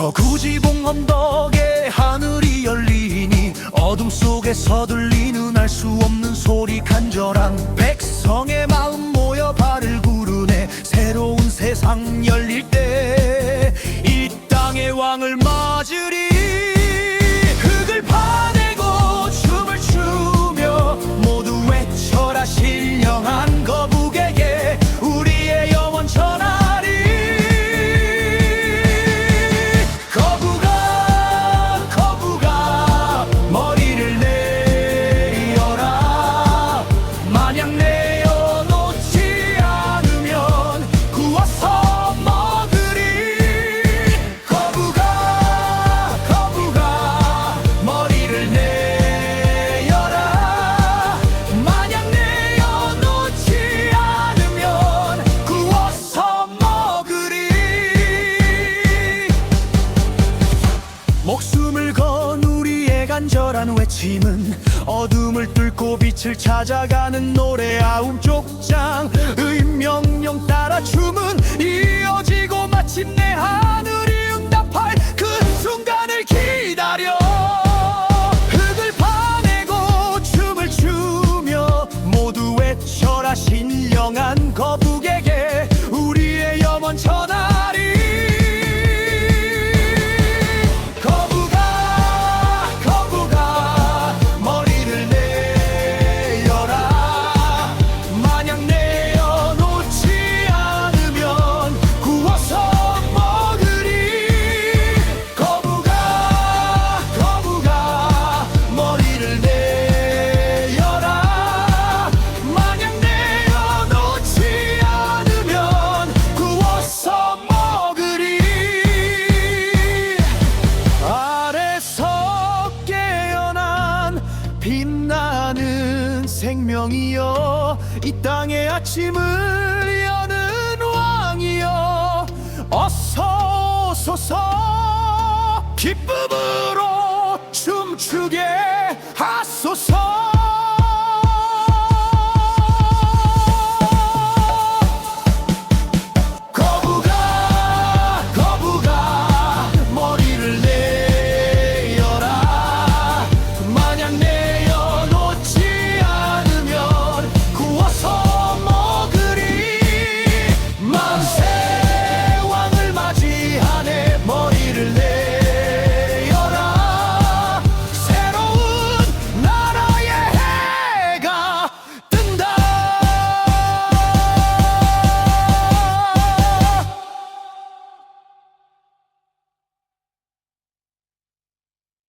저 구지봉 언덕에 하늘이 열리니 어둠 속에 서둘리는 알 수 없는 소리 간절한 백성의 마음 모여 발을 구르네 새로운 세상 열릴 때 숨을 건 우리의 간절한 외침은 어둠을 뚫고 빛을 찾아가는 노래 아 나는 생명이여 이 땅의 아침을 여는 왕이여 어서 오소서. 기쁨으로 춤추게 하소서